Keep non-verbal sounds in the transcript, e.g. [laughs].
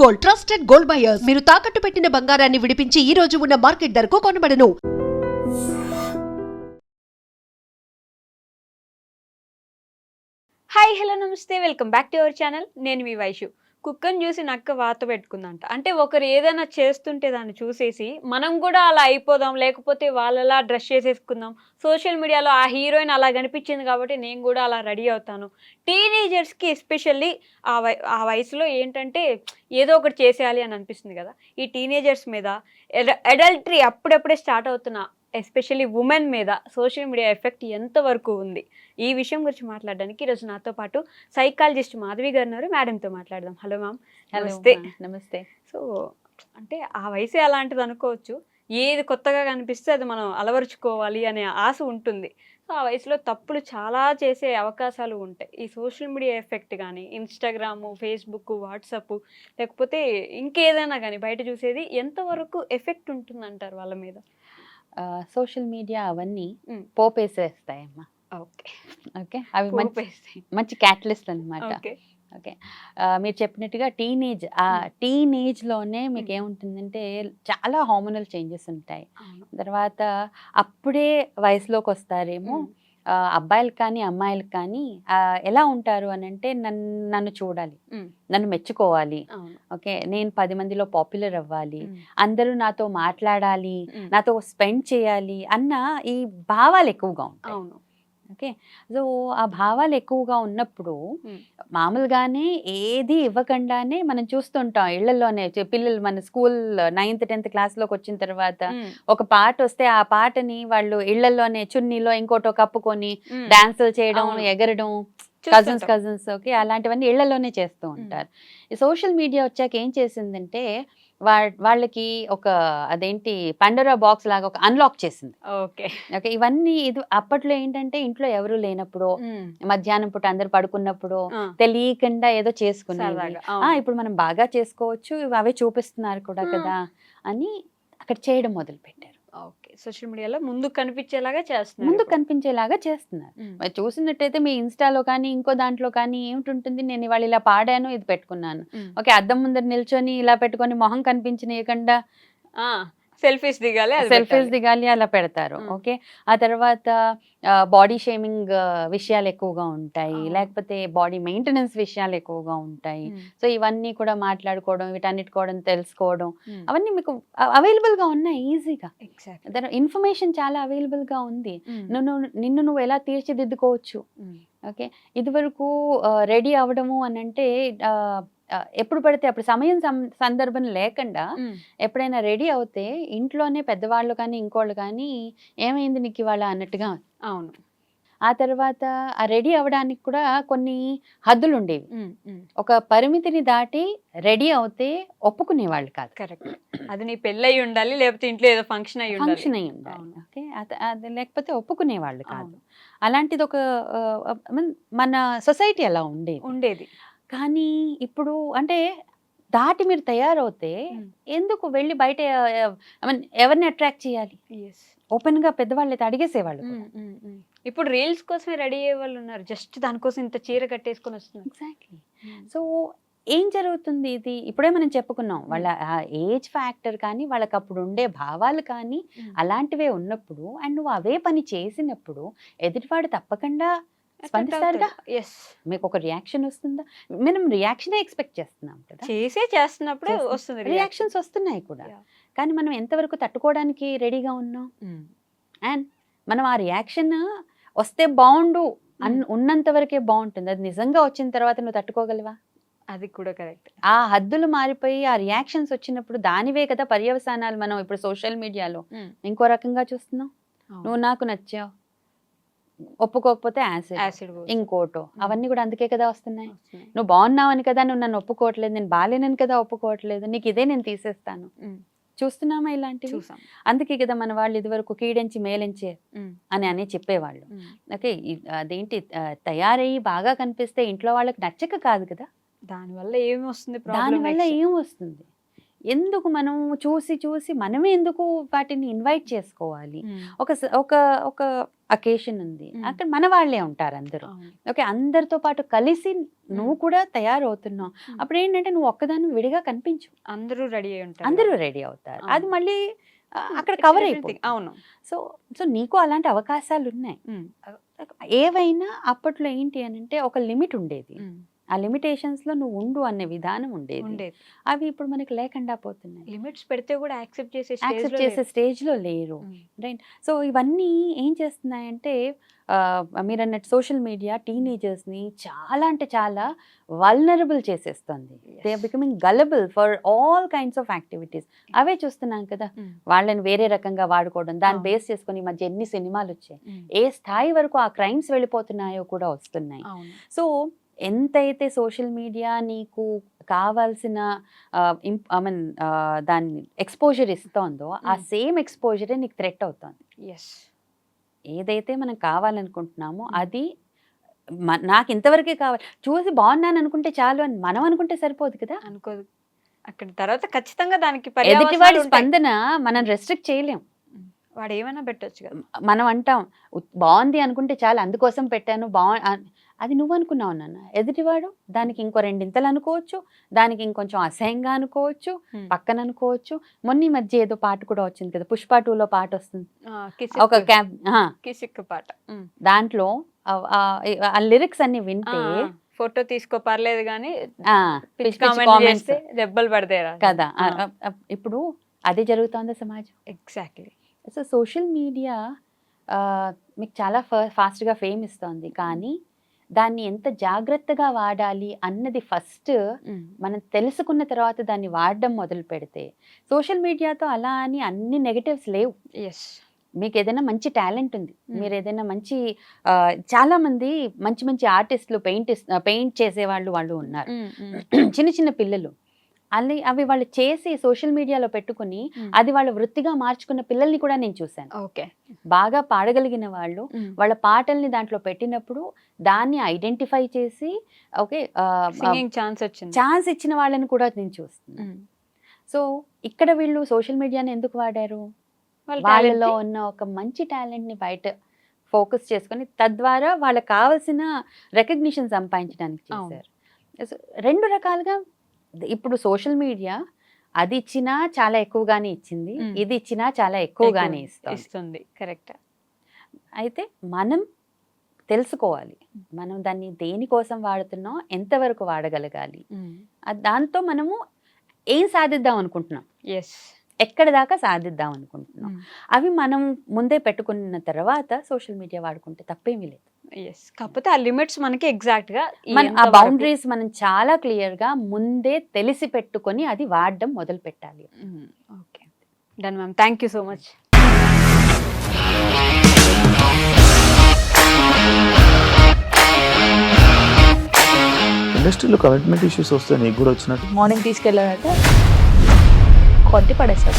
Gold trusted gold buyers మీరు తాకట్టు పెట్టిన బంగారాన్ని విడిపించి ఈ రోజు ఉన్న మార్కెట్ ధరకు కొనబడను. హాయ్ హలో నమస్తే. Welcome back to our channel నేను మీ వైషు. కుక్కని చూసి నక్క వాత పెట్టుకుందంట. అంటే ఒకరు ఏదైనా చేస్తుంటే దాన్ని చూసేసి మనం కూడా అలా అయిపోదాం లేకపోతే వాళ్ళలా డ్రెస్ చేసేసుకుందాం. సోషల్ మీడియాలో ఆ హీరోయిన్ అలా కనిపించింది కాబట్టి నేను కూడా అలా రెడీ అవుతాను. టీనేజర్స్కి ఎస్పెషల్లీ ఆ వై ఆ వయసులో ఏంటంటే ఏదో ఒకటి చేసేయాలి అని అనిపిస్తుంది కదా. ఈ టీనేజర్స్ మీద అడల్టరీ అప్పుడప్పుడే స్టార్ట్ అవుతున్న ఎస్పెషల్లీ ఉమెన్ మీద సోషల్ మీడియా ఎఫెక్ట్ ఎంతవరకు ఉంది? ఈ విషయం గురించి మాట్లాడడానికి ఈరోజు నాతో పాటు సైకాలజిస్ట్ మాధవి గారు ఉన్నారు మేడంతో మాట్లాడదాం. Hello ma'am. నమస్తే. నమస్తే. సో అంటే ఆ వయసే అలాంటిది అనుకోవచ్చు. ఏది కొత్తగా కనిపిస్తే అది మనం అలవరుచుకోవాలి అనే ఆశ ఉంటుంది. సో ఆ వయసులో తప్పులు చాలా చేసే అవకాశాలు ఉంటాయి. ఈ సోషల్ మీడియా ఎఫెక్ట్ కానీ ఇన్స్టాగ్రాము ఫేస్బుక్ వాట్సాప్ లేకపోతే ఇంకేదైనా కానీ బయట చూసేది ఎంతవరకు ఎఫెక్ట్ ఉంటుందంటారు వాళ్ళ మీద? సోషల్ మీడియా అవన్నీ. పోపేసేస్తాయమ్మా. ఓకే. ఓకే? అవి మంచి. మంచి క్యాటలిస్ట్ అనమాట ఓకే. మీరు చెప్పినట్టుగా టీనేజ్ ఆ. టీనేజ్లోనే మీకు. ఏముంటుందంటే చాలా హార్మోనల్ చేంజెస్ ఉంటాయి. తర్వాత అప్పుడే వయసులోకి వస్తారేమో అబ్బాయిలకు కానీ అమ్మాయిలకు కానీ ఎలా ఉంటారు అని అంటే నన్ను నన్ను చూడాలి. నన్ను మెచ్చుకోవాలి. ఓకే? నేను పది మందిలో పాపులర్ అవ్వాలి. అందరూ నాతో మాట్లాడాలి. నాతో స్పెండ్ చేయాలి అన్న ఈ భావాలు ఎక్కువగా ఉంటాయి. ఓకే సో ఆ భావాలు ఎక్కువగా ఉన్నప్పుడు. మామూలుగానే ఏది ఇవ్వకుండానే మనం చూస్తుంటాం ఇళ్ళలోనే పిల్లలు మన స్కూల్ నైన్త్ టెన్త్ క్లాస్లోకి వచ్చిన తర్వాత. ఒక పాట వస్తే ఆ పాటని వాళ్ళు ఇళ్ళలోనే చున్నీలో ఇంకోటో కప్పుకొని. డాన్సులు చేయడం. ఎగరడం కజిన్స్. కజిన్స్ ఓకే అలాంటివన్నీ ఇళ్ళలోనే చేస్తూ ఉంటారు సోషల్ మీడియా వచ్చాక ఏం చేసిందంటే వాళ్ళకి ఒక అదేంటి పండరా బాక్స్ లాగా ఒక అన్లాక్ చేసింది ఓకే ఓకే ఇవన్నీ ఇది అప్పట్లో ఏంటంటే ఇంట్లో ఎవరు లేనప్పుడు. మధ్యాహ్నం పూట అందరు పడుకున్నప్పుడు. తెలియకుండా ఏదో అవును. ఇప్పుడు మనం బాగా చేసుకోవచ్చు అవే చూపిస్తున్నారు కూడా. కదా అని అక్కడ చేయడం మొదలు పెట్టారు ఓకే సోషల్ మీడియాలో ముందు కనిపించేలాగా చేస్తున్నారు ముందు. కనిపించేలాగా చేస్తున్నారు. మరి చూసినట్టయితే మీ ఇన్స్టాలో కానీ ఇంకో దాంట్లో కానీ ఏమిటి నేను ఇవాళ ఇలా పాడాను ఇది పెట్టుకున్నాను. ఓకే అద్దం ముందర నిల్చొని ఇలా పెట్టుకొని మొహం కనిపించనీయకుండా ఆ సెల్ఫీస్ దిగాలి సెల్ఫీస్. దిగాలి అలా పెడతారు. ఓకే ఆ తర్వాత బాడీ షేమింగ్ విషయాలు ఎక్కువగా ఉంటాయి. లేకపోతే బాడీ మెయింటెనెన్స్ విషయాలు ఎక్కువగా ఉంటాయి. సో ఇవన్నీ కూడా మాట్లాడుకోవడం వీటన్నిటికోవడం తెలుసుకోవడం మ్. అవన్నీ మీకు అవైలబుల్గా ఉన్నాయి ఈజీగా. దాని ఇన్ఫర్మేషన్ చాలా అవైలబుల్గా ఉంది. నువ్వు నిన్ను నువ్వు ఎలా తీర్చిదిద్దుకోవచ్చు. ఓకే ఇదివరకు రెడీ అవ్వడము అని అంటే ఎప్పుడు పడితే అప్పుడు సమయం సందర్భం లేకుండా. ఎప్పుడైనా రెడీ అవుతే ఇంట్లోనే పెద్దవాళ్ళు కానీ ఇంకోళ్ళు కానీ ఏమైంది నీకు ఇవాళ అన్నట్టుగా? అవును. ఆ తర్వాత ఆ రెడీ అవ్వడానికి కూడా కొన్ని హద్దులు ఉండేవి. ఒక పరిమితిని దాటి రెడీ అవుతే ఒప్పుకునేవాళ్ళు కాదు. కరెక్ట్. అది నీ పెళ్ళి ఉండాలి లేకపోతే ఇంట్లో ఏదో ఫంక్షన్ అయి ఉండాలి. ఫంక్షన్ అయి ఉండాలి. ఓకే? అది- లేకపోతే ఒప్పుకునేవాళ్ళు కాదు. అలాంటిది ఒక మన సొసైటీ అలా ఉండేది. ఉండేది. కానీ ఇప్పుడు అంటే దాటి మీరు తయారవుతే. ఎందుకు వెళ్ళి బయట ఐ మీన్ ఎవరిని అట్రాక్ట్ చేయాలి? ఓపెన్గా పెద్దవాళ్ళు అయితే అడిగేసేవాళ్ళు. ఇప్పుడు రీల్స్ కోసమే రెడీ అయ్యే వాళ్ళు ఉన్నారు. జస్ట్ దానికోసం ఇంత చీర కట్టేసుకొని వస్తున్నారు. ఎగ్జాక్ట్లీ. సో ఏం జరుగుతుంది ఇది? ఇప్పుడే మనం చెప్పుకున్నాం వాళ్ళ ఏజ్ ఫ్యాక్టర్ కానీ వాళ్ళకి అప్పుడు ఉండే భావాలు కానీ అలాంటివే ఉన్నప్పుడు అండ్ నువ్వు అవే పని చేసినప్పుడు ఎదుటివాడు తప్పకుండా [laughs] స్పందిస్తారుగా? ఎస్ మీకు ఒక రియాక్షన్ వస్తుందా? మనం రియాక్షనే ఎక్స్పెక్ట్ చేస్తున్నాం కదా? చేసే చేస్తున్నప్పుడే చేస్తున్నా. వస్తుంది రియాక్షన్స్ వస్తున్నాయి కూడా. కానీ మనం ఎంతవరకు తట్టుకోవడానికి రెడీగా ఉన్నాం? అండ్ మనం ఆ రియాక్షన్ వస్తే బాగుండు అన్ ఉన్నంత వరకే బాగుంటుంది అది నిజంగా వచ్చిన తర్వాత నువ్వు తట్టుకోగలవా? అది కూడా కరెక్ట్ ఆ హద్దులు మారిపోయి ఆ రియాక్షన్స్ వచ్చినప్పుడు దానివే కదా పర్యవసానాలు మనం ఇప్పుడు సోషల్ మీడియాలో ఇంకో రకంగా చూస్తున్నాం. నువ్వు నాకు నచ్చావు. ఒప్పుకోకపోతే యాసిడ్ యాసిడ్ ఇంకోటో. అవన్నీ కూడా అందుకే కదా వస్తున్నాయి. నువ్వు బాగున్నావని కదా నువ్వు నన్ను ఒప్పుకోవట్లేదు నేను బాగాలేనని కదా ఒప్పుకోవట్లేదు నీకు ఇదే నేను తీసేస్తాను. చూస్తున్నామా ఇలాంటివి? అందుకే కదా మన వాళ్ళు ఇదివరకు కీడించి మేలించే అని అని చెప్పేవాళ్ళు. ఓకే అదేంటి తయారయ్యి బాగా కనిపిస్తే ఇంట్లో వాళ్ళకి నచ్చక కాదు కదా? దాని వల్ల ఏమి వస్తుంది దానివల్ల ఏం వస్తుంది ఎందుకు మనం చూసి చూసి మనమే ఎందుకు వాటిని ఇన్వైట్ చేసుకోవాలి. ఒక ఒక ఒక అకేషన్ ఉంది. అక్కడ మన వాళ్ళే ఉంటారు అందరూ. ఓకే అందరితో పాటు కలిసి నువ్వు కూడా తయారవుతున్నావు. అప్పుడు ఏంటంటే నువ్వు ఒక్కదాన్ని విడిగా కనిపించు అందరూ రెడీ అయి ఉంటారు అందరూ రెడీ అవుతారు. అది మళ్ళీ అక్కడ కవర్. అయిపోతుంది అవును సో సో నీకు అలాంటి అవకాశాలు ఉన్నాయి. ఏవైనా అప్పట్లో ఏంటి అని అంటే ఒక లిమిట్ ఉండేది. ఆ లిమిటేషన్స్లో నువ్వు ఉండు అనే విధానం ఉండేది. అవి ఇప్పుడు మనకి లేకుండా పోతున్నాయి. లిమిట్స్ పెడితే కూడా యాక్సెప్ట్ చేసే యాక్సెప్ట్ స్టేజ్ చేసే స్టేజ్లో లేరు. రైట్. సో ఇవన్నీ ఏం చేస్తున్నాయంటే మీరు అన్నట్టు సోషల్ మీడియా టీనేజర్స్ని చాలా అంటే చాలా వల్నరబుల్ చేసేస్తుంది. They are becoming gullible for all kinds of activities అవే చూస్తున్నాం కదా. వాళ్ళని వేరే రకంగా వాడుకోవడం దాన్ని. బేస్ చేసుకొని మధ్య ఎన్ని సినిమాలు వచ్చాయి. ఏ స్థాయి వరకు ఆ క్రైమ్స్ వెళ్ళిపోతున్నాయో కూడా వస్తున్నాయి. సో ఎంతైతే సోషల్ మీడియా నీకు కావాల్సిన ఐ మీన్ దాన్ని ఎక్స్పోజర్ ఇస్తోందో ఆ. సేమ్ ఎక్స్పోజరే నీకు థ్రెట్ అవుతుంది. ఎస్ ఏదైతే మనం కావాలనుకుంటున్నామో. అది నాకు ఇంతవరకే కావాలి. చూసి బాగున్నాను అనుకుంటే చాలు అని మనం అనుకుంటే సరిపోదు కదా. అనుకోదు. అక్కడ తర్వాత ఖచ్చితంగా దానికి ఎదుటివాడి. స్పందన మనం రెస్ట్రిక్ట్ చేయలేం. వాడు ఏమైనా పెట్టొచ్చు కదా. మనం అంటాం "ఉత్- బాగుంది అనుకుంటే చాలు అందుకోసం పెట్టాను బాగు అది నువ్వు అనుకున్నావు నాన్న. ఎదుటివాడు దానికి ఇంకో రెండింతలు అనుకోవచ్చు దానికి ఇంకొంచెం అసహ్యంగా అనుకోవచ్చు. పక్కన అనుకోవచ్చు. మొన్న మధ్య ఏదో పాట కూడా వచ్చింది కదా పుష్ప టూలో పాట వస్తుంది. ఒక కిసిక్ పాట. దాంట్లో ఆ- లిరిక్స్ అన్ని వింటే ఫోటో తీసుకో పర్లేదు కానీ దెబ్బలు పడతాయి కదా ఇప్పుడు అదే జరుగుతోంది సమాజం? ఎగ్జాక్ట్లీ సో సోషల్ మీడియా మీకు చాలా ఫాస్ట్గా ఫేమ్ ఇస్తోంది. కానీ దాన్ని ఎంత జాగ్రత్తగా వాడాలి అన్నది ఫస్ట్ మనం తెలుసుకున్న తర్వాత దాన్ని వాడడం మొదలు పెడితే సోషల్ మీడియాతో అలా అని అన్ని నెగటివ్స్ లేవు. ఎస్ మీకు ఏదైనా మంచి టాలెంట్ ఉంది. మీరు ఏదైనా మంచి చాలా మంది మంచి మంచి ఆర్టిస్టులు పెయింట్ పెయింట్ చేసే వాళ్ళు వాళ్ళు ఉన్నారు చిన్న చిన్న పిల్లలు అల్లి అవి వాళ్ళు చేసి సోషల్ మీడియాలో పెట్టుకుని అది వాళ్ళ వృత్తిగా మార్చుకున్న పిల్లల్ని కూడా నేను చూశాను. ఓకే. బాగా పాడగలిగిన వాళ్ళు వాళ్ళ పాటల్ని దాంట్లో పెట్టినప్పుడు దాన్ని ఐడెంటిఫై చేసి ఓకే ఛాన్స్ వచ్చింది. ఛాన్స్ ఇచ్చిన వాళ్ళని కూడా నేను చూస్తున్నాను. ఉమ్. సో ఇక్కడ వీళ్ళు సోషల్ మీడియాని ఎందుకు వాడారు? వాళ్ళ వాళ్ళలో ఉన్న ఒక మంచి టాలెంట్ని బయట ఫోకస్ చేసుకొని తద్వారా వాళ్ళకి కావాల్సిన రికగ్నిషన్ సంపాదించడానికి. చేశారు. రెండు రకాలుగా ఇప్పుడు సోషల్ మీడియా అది ఇచ్చినా చాలా ఎక్కువగానే ఇచ్చింది. ఇది ఇచ్చినా చాలా ఎక్కువగానే ఎక్కువ ఇస్తుంది. ఇస్తుంది. కరెక్ట్. అయితే మనం తెలుసుకోవాలి. మనం దాన్ని దేనికోసం వాడుతున్నాం ఎంతవరకు వాడగలగాలి? దాంతో మనము ఏం సాధిద్దాం అనుకుంటున్నాం? ఎస్ ఎక్కడ దాకా సాధిద్దాం అనుకుంటున్నాం? అవి మనం ముందే పెట్టుకున్న తర్వాత సోషల్ మీడియా వాడుకుంటే తప్పేమీ లేదు. ఎస్ కాకపోతే ఆ లిమిట్స్ మనకి ఎగ్జాక్ట్గా మన ఆ బౌండరీస్ మనం చాలా క్లియర్గా ముందే తెలిసి పెట్టుకొని అది వాడడం మొదలు పెట్టాలి okay done ma'am thank you so much ఇండస్ట్రీలో కమిట్మెంట్ ఇష్యూస్ నీకు కూడా వచ్చినట్టు? మార్నింగ్ పడేశాడు